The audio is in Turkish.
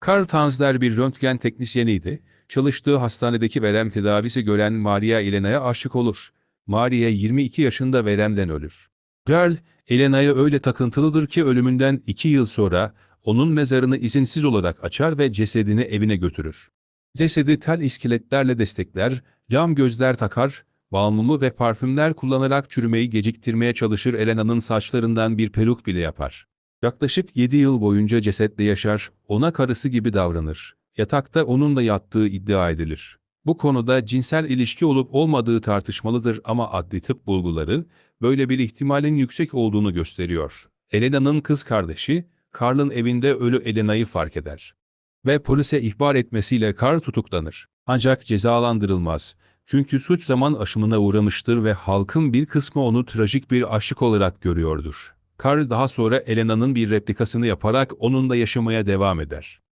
Karl Tanzler bir röntgen teknisyeniydi. Çalıştığı hastanedeki verem tedavisi gören Maria Elena'ya aşık olur. Maria 22 yaşında veremden ölür. Karl, Elena'ya öyle takıntılıdır ki ölümünden 2 yıl sonra onun mezarını izinsiz olarak açar ve cesedini evine götürür. Cesedi tel iskeletlerle destekler, cam gözler takar, balmumu ve parfümler kullanarak çürümeyi geciktirmeye çalışır Elena'nın saçlarından bir peruk bile yapar. Yaklaşık 7 yıl boyunca cesetle yaşar, ona karısı gibi davranır. Yatakta onunla yattığı iddia edilir. Bu konuda cinsel ilişki olup olmadığı tartışmalıdır ama adli tıp bulguları böyle bir ihtimalin yüksek olduğunu gösteriyor. Elena'nın kız kardeşi, Karl'ın evinde ölü Elena'yı fark eder. Ve polise ihbar etmesiyle Karl tutuklanır. Ancak cezalandırılmaz. Çünkü suç zaman aşımına uğramıştır ve halkın bir kısmı onu trajik bir aşık olarak görüyordur. Karl daha sonra Elena'nın bir replikasını yaparak onunla yaşamaya devam eder.